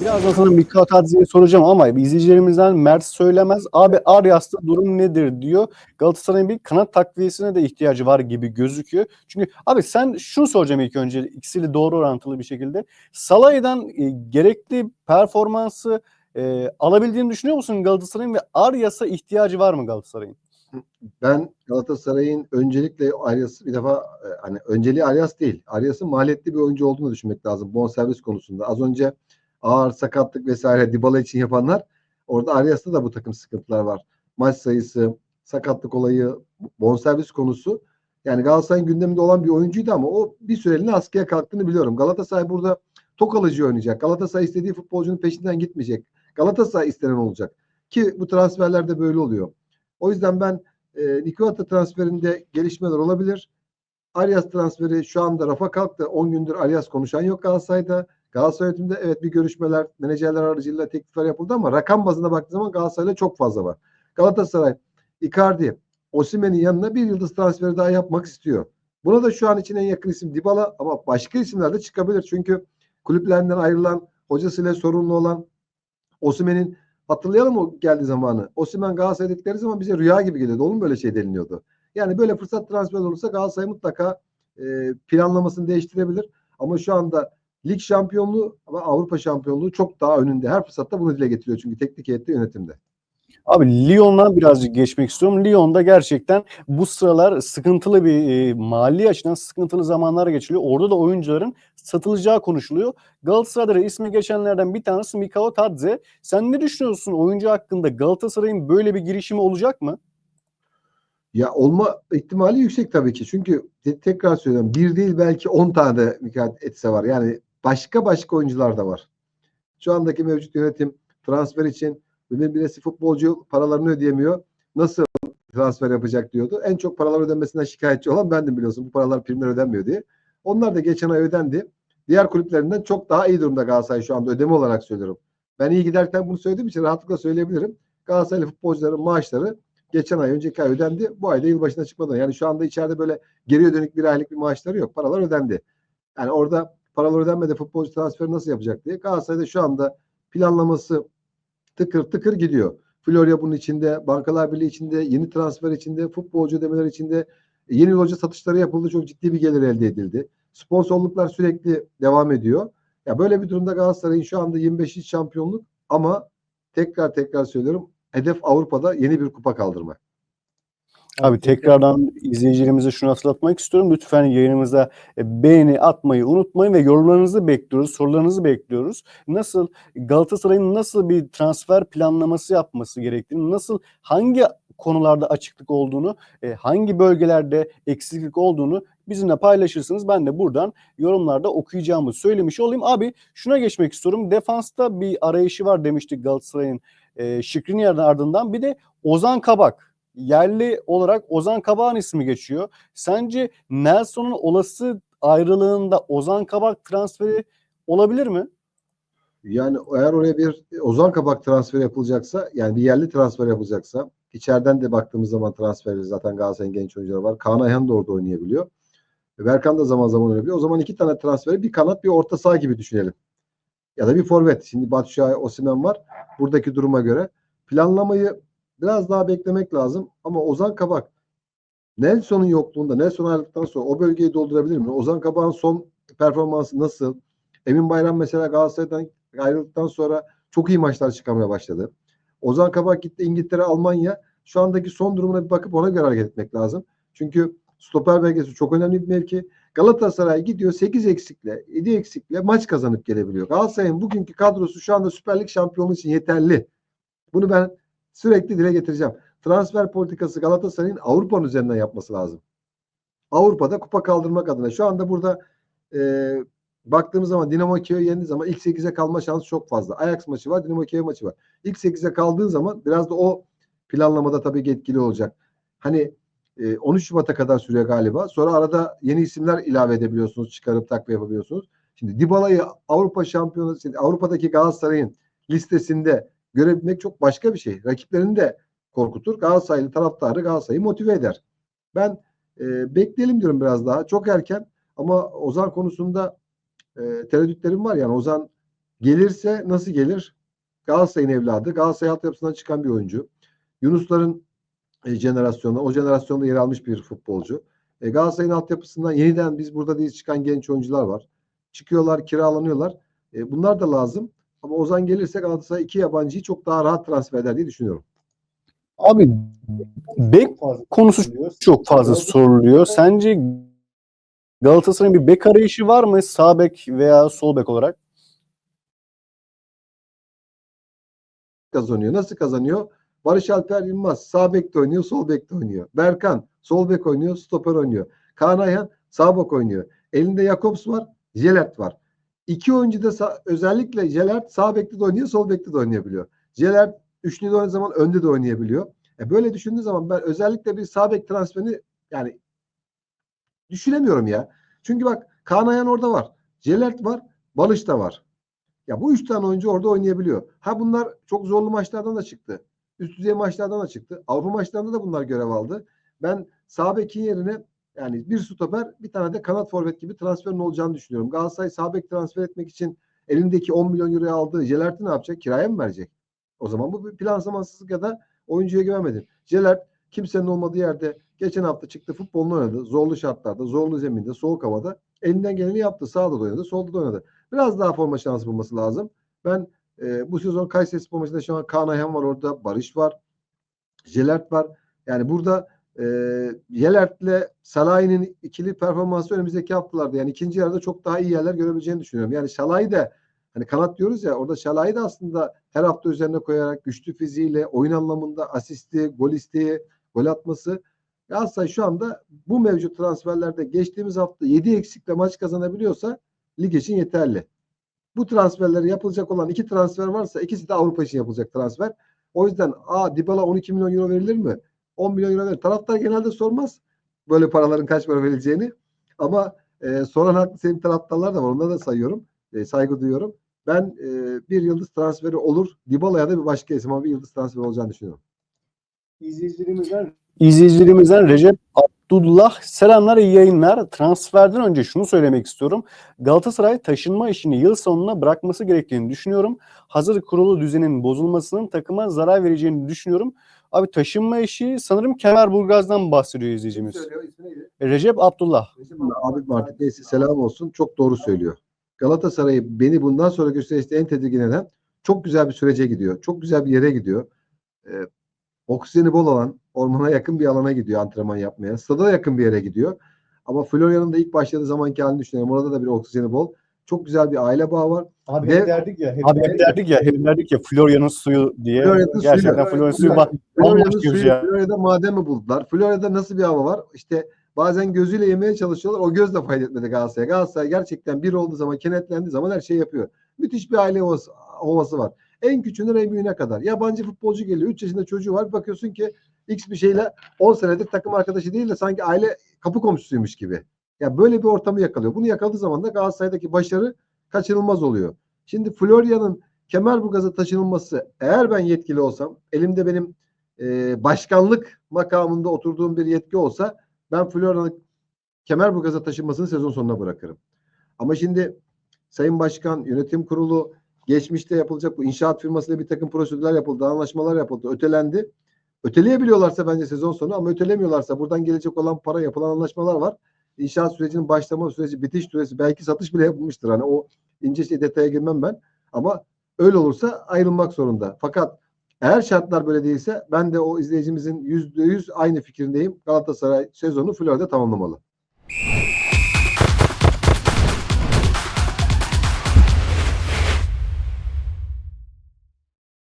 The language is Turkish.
Birazdan sana Mika Tadzi'ye soracağım ama izleyicilerimizden Mert söylemez. Abi Aryas'ta durum nedir diyor. Galatasaray'ın bir kanat takviyesine de ihtiyacı var gibi gözüküyor. Çünkü abi sen şunu soracağım ilk önce ikisiyle doğru orantılı bir şekilde. Salah'dan e, gerekli performansı e, alabildiğini düşünüyor musun Galatasaray'ın ve Aryas'a ihtiyacı var mı Galatasaray'ın? Ben Galatasaray'ın öncelikle Arias bir defa e, hani önceliği Arias değil. Arias'ın maliyetli bir oyuncu olduğunu düşünmek lazım bonservis konusunda. Az önce ağır sakatlık vesaire Dybala için yapanlar orada Arias'ta da bu takım sıkıntılar var. Maç sayısı, sakatlık olayı, bonservis konusu. Yani Galatasaray'ın gündeminde olan bir oyuncuydu ama o bir süreliğine askıya kalktığını biliyorum. Galatasaray burada tok alıcı oynayacak. Galatasaray istediği futbolcunun peşinden gitmeyecek. Galatasaray istenen olacak. Ki bu transferlerde böyle oluyor. O yüzden ben e, Nikota transferinde gelişmeler olabilir. Arias transferi şu anda rafa kalktı. 10 gündür Arias konuşan yok Galatasaray'da. Galatasaray yönetiminde evet bir görüşmeler, menajerler aracılığıyla teklifler yapıldı ama rakam bazında baktığı zaman Galatasaray'da çok fazla var. Galatasaray, Icardi, Osimhen'in yanına bir yıldız transferi daha yapmak istiyor. Buna da şu an için en yakın isim Dybala ama başka isimler de çıkabilir. Çünkü kulüplerinden ayrılan, hocasıyla sorunlu olan Osimhen'in hatırlayalım o geldiği zamanı. Osimhen Galatasaray dedikleri zaman bize rüya gibi geliyordu. Onun böyle şey deniliyordu. Yani böyle fırsat transfer olursa Galatasaray mutlaka e, planlamasını değiştirebilir. Ama şu anda lig şampiyonluğu ve Avrupa şampiyonluğu çok daha önünde. Her fırsatta bunu dile getiriyor çünkü teknik heyette yönetimde. Abi Lyon'a birazcık geçmek istiyorum. Lyon'da gerçekten bu sıralar sıkıntılı bir e, mali açıdan sıkıntılı zamanlar geçiliyor. Orada da oyuncuların satılacağı konuşuluyor. Galatasaray'da da ismi geçenlerden bir tanesi Mikao Tadze. Sen ne düşünüyorsun oyuncu hakkında? Galatasaray'ın böyle bir girişimi olacak mı? Ya olma ihtimali yüksek tabii ki. Çünkü te- tekrar söylüyorum bir değil belki 10 tane de Mikael Etse var. Yani başka başka oyuncular da var. Şu andaki mevcut yönetim transfer için Bilesi futbolcu paralarını ödeyemiyor. Nasıl transfer yapacak diyordu. En çok paralar ödenmesinden şikayetçi olan bendim biliyorsun. Bu paralar primler ödenmiyor diye. Onlar da geçen ay ödendi. Diğer kulüplerinden çok daha iyi durumda Galatasaray şu anda ödeme olarak söylüyorum. Ben iyi giderken bunu söylediğim için rahatlıkla söyleyebilirim. Galatasaraylı futbolcuların maaşları geçen ay önceki ay ödendi. Bu ayda yılbaşına çıkmadan. Yani şu anda içeride böyle geriye dönük bir aylık bir maaşları yok. Paralar ödendi. Yani orada paralar ödenmedi futbolcu transferi nasıl yapacak diye. Galatasaray'da şu anda planlaması tıkır tıkır gidiyor. Florya bunun içinde, Bankalar Birliği içinde, yeni transfer içinde, futbolcu ödemeler içinde, yeni hoca satışları yapıldı. Çok ciddi bir gelir elde edildi. Sponsorluklar sürekli devam ediyor. Ya böyle bir durumda Galatasaray'ın şu anda 25. şampiyonluk ama tekrar tekrar söylüyorum hedef Avrupa'da yeni bir kupa kaldırmak. Abi tekrardan izleyicilerimize şunu hatırlatmak istiyorum. Lütfen yayınımıza e, beğeni atmayı unutmayın ve yorumlarınızı bekliyoruz, sorularınızı bekliyoruz. Nasıl Galatasaray'ın nasıl bir transfer planlaması yapması gerektiğini, nasıl hangi konularda açıklık olduğunu, e, hangi bölgelerde eksiklik olduğunu bizimle paylaşırsınız. Ben de buradan yorumlarda okuyacağımı söylemiş olayım. Abi şuna geçmek istiyorum. Defansta bir arayışı var demiştik Galatasaray'ın e, Şikriniyar'ın ardından. Bir de Ozan Kabak yerli olarak Ozan Kabak'ın ismi geçiyor. Sence Nelson'un olası ayrılığında Ozan Kabak transferi olabilir mi? Yani eğer oraya bir Ozan Kabak transferi yapılacaksa yani bir yerli transfer yapılacaksa içeriden de baktığımız zaman transferi zaten Galatasaray'ın genç oyuncuları var. Kaan Ayhan da orada oynayabiliyor. Berkan da zaman zaman oynayabiliyor. O zaman iki tane transferi bir kanat bir orta saha gibi düşünelim. Ya da bir forvet. Şimdi Batu Şahin, Osimhen var. Buradaki duruma göre. Planlamayı biraz daha beklemek lazım. Ama Ozan Kabak Nelson'un yokluğunda, Nelson ayrıldıktan sonra o bölgeyi doldurabilir mi? Ozan Kabak'ın son performansı nasıl? Emin Bayram mesela Galatasaray'dan ayrıldıktan sonra çok iyi maçlar çıkarmaya başladı. Ozan Kabak gitti İngiltere, Almanya. Şu andaki son durumuna bir bakıp ona göre hareket etmek lazım. Çünkü stoper bölgesi çok önemli bir mevki. Galatasaray gidiyor 8 eksikle, 7 eksikle maç kazanıp gelebiliyor. Galatasaray'ın bugünkü kadrosu şu anda Süper Lig şampiyonluğu için yeterli. Bunu ben sürekli dile getireceğim. Transfer politikası Galatasaray'ın Avrupa'nın üzerinden yapması lazım. Avrupa'da kupa kaldırmak adına. Şu anda burada e, baktığımız zaman Dinamo Kiev'e yendiği zaman ilk 8'e kalma şansı çok fazla. Ajax maçı var, Dinamo Kiev maçı var. İlk 8'e kaldığın zaman biraz da o planlamada tabii etkili olacak. Hani e, 13 Şubat'a kadar sürüyor galiba. Sonra arada yeni isimler ilave edebiliyorsunuz, çıkarıp takviye yapabiliyorsunuz. Şimdi Dybala'yı Avrupa şampiyonu, Avrupa'daki Galatasaray'ın listesinde görebilmek çok başka bir şey. Rakiplerini de korkutur. Galatasaraylı taraftarı Galatasaray'ı motive eder. Ben e, bekleyelim diyorum biraz daha. Çok erken ama Ozan konusunda e, tereddütlerim var. Yani Ozan Gelirse nasıl gelir? Galatasaray'ın evladı. Galatasaray altyapısından çıkan bir oyuncu. Yunusların e, jenerasyonu, o jenerasyonda yer almış bir futbolcu. E, Galatasaray'ın altyapısından yeniden biz burada değil çıkan genç oyuncular var. Çıkıyorlar, kiralanıyorlar. E, bunlar da lazım. Ama Ozan gelirse Galatasaray iki yabancıyı çok daha rahat transfer eder diye düşünüyorum. Abi bek konusu çok fazla soruluyor. Sence Galatasaray'ın bir bek arayışı var mı? Sağ bek veya sol bek olarak? kazanıyor. Nasıl kazanıyor? Barış Alper Yılmaz sağ bekte oynuyor, sol bekte oynuyor. Berkan sol bek oynuyor, stoper oynuyor. Kaan Ayhan sağ bek oynuyor. Elinde Jakobs var, Jelert var. İki oyuncu da sağ- özellikle Jelert sağ bekte de oynuyor, sol bekte de oynayabiliyor. Jelert üçlü de oynadığı zaman önde de oynayabiliyor. E böyle düşündüğü zaman ben özellikle bir sağ bek transferini yani düşünemiyorum ya. Çünkü bak Kaan Ayhan orada var. Jelert var, Balış da var. Ya bu üç tane oyuncu orada oynayabiliyor. Ha bunlar çok zorlu maçlardan da çıktı. Üst düzey maçlardan da çıktı. Avrupa maçlarında da bunlar görev aldı. Ben sağ bekin yerine yani bir stoper bir tane de kanat forvet gibi transferin olacağını düşünüyorum. Galatasaray sağ bek transfer etmek için elindeki 10 milyon euroya aldığı Jelert'i ne yapacak? Kiraya mı verecek? O zaman bu bir plansamansızlık ya da oyuncuya güvenmedin. Jelert kimsenin olmadığı yerde geçen hafta çıktı futbolunu oynadı. Zorlu şartlarda, zorlu zeminde, soğuk havada elinden geleni yaptı. Sağda da oynadı, solda da oynadı. Biraz daha forma şansı bulması lazım. Ben e, bu sezon Kayseri Spor maçında şu an Kaan Ayhan var orada. Barış var. Jelert var. Yani burada e, Jelert'le Salah'ın ikili performansı önümüzdeki haftalarda yani ikinci yarıda çok daha iyi yerler görebileceğini düşünüyorum. Yani Salah'ı da hani kanat diyoruz ya orada Salah'ı da aslında her hafta üzerine koyarak güçlü fiziğiyle oyun anlamında asisti, gol isteği, gol atması Galatasaray şu anda bu mevcut transferlerde geçtiğimiz hafta 7 eksikle maç kazanabiliyorsa lig için yeterli. Bu transferleri yapılacak olan iki transfer varsa ikisi de Avrupa için yapılacak transfer. O yüzden a Dybala 12 milyon euro verilir mi? 10 milyon euro verilir. Taraftar genelde sormaz böyle paraların kaç para verileceğini. Ama e, soran haklı sevim taraftarlar da var. Onları da sayıyorum. E, saygı duyuyorum. Ben e, bir yıldız transferi olur. Dybala'ya da bir başka isim ama bir yıldız transferi olacağını düşünüyorum. İzleyicilerimizden İzleyicilerimizden Recep Abdullah selamlar iyi yayınlar. Transferden önce şunu söylemek istiyorum. Galatasaray taşınma işini yıl sonuna bırakması gerektiğini düşünüyorum. Hazır kurulu düzenin bozulmasının takıma zarar vereceğini düşünüyorum. Abi taşınma işi sanırım Kemerburgaz'dan bahsediyor izleyicimiz. Recep Abdullah. Abi artık neyse selam olsun. Çok doğru söylüyor. Galatasaray'ı beni bundan sonra gösterişte en tedirgin eden çok güzel bir sürece gidiyor. Çok güzel bir yere gidiyor. Ee, oksijeni bol alan, ormana yakın bir alana gidiyor antrenman yapmaya. Stada da yakın bir yere gidiyor. Ama Florya'nın da ilk başladığı zamanki halini düşünüyorum. Orada da bir oksijeni bol. Çok güzel bir aile bağı var. Abi Ve- hep derdik ya. Hep Abi hep derdik ya, hep derdik ya Florya'nın suyu diye. Florya'nın Gerçekten. Florya'nın suyu bak. Florya'nın bir suyu, şey. Florya'da maden mi buldular? Florya'da nasıl bir hava var? İşte bazen gözüyle yemeye çalışıyorlar. O göz de fayda etmedi Galatasaray'a. Galatasaray gerçekten bir olduğu zaman, kenetlendiği zaman her şey yapıyor. Müthiş bir aile havası, havası var. En küçüğünden en büyüğüne kadar. Yabancı futbolcu geliyor. 3 yaşında çocuğu var. Bakıyorsun ki X bir şeyle 10 senedir takım arkadaşı değil de sanki aile kapı komşusuymuş gibi. Ya böyle bir ortamı yakalıyor. Bunu yakaladığı zaman da Galatasaray'daki başarı kaçınılmaz oluyor. Şimdi Florya'nın Kemerburgaz'a taşınılması eğer ben yetkili olsam elimde benim e, başkanlık makamında oturduğum bir yetki olsa ben Florya'nın Kemerburgaz'a taşınmasını sezon sonuna bırakırım. Ama şimdi Sayın Başkan, Yönetim Kurulu geçmişte yapılacak bu inşaat firmasıyla bir takım prosedürler yapıldı, anlaşmalar yapıldı, ötelendi. Öteleyebiliyorlarsa bence sezon sonu ama ötelemiyorlarsa buradan gelecek olan para yapılan anlaşmalar var. İnşaat sürecinin başlama süreci, bitiş süresi belki satış bile yapılmıştır. Hani o ince şey detaya girmem ben. Ama öyle olursa ayrılmak zorunda. Fakat eğer şartlar böyle değilse ben de o izleyicimizin yüzde yüz aynı fikrindeyim. Galatasaray sezonu Florya'da tamamlamalı.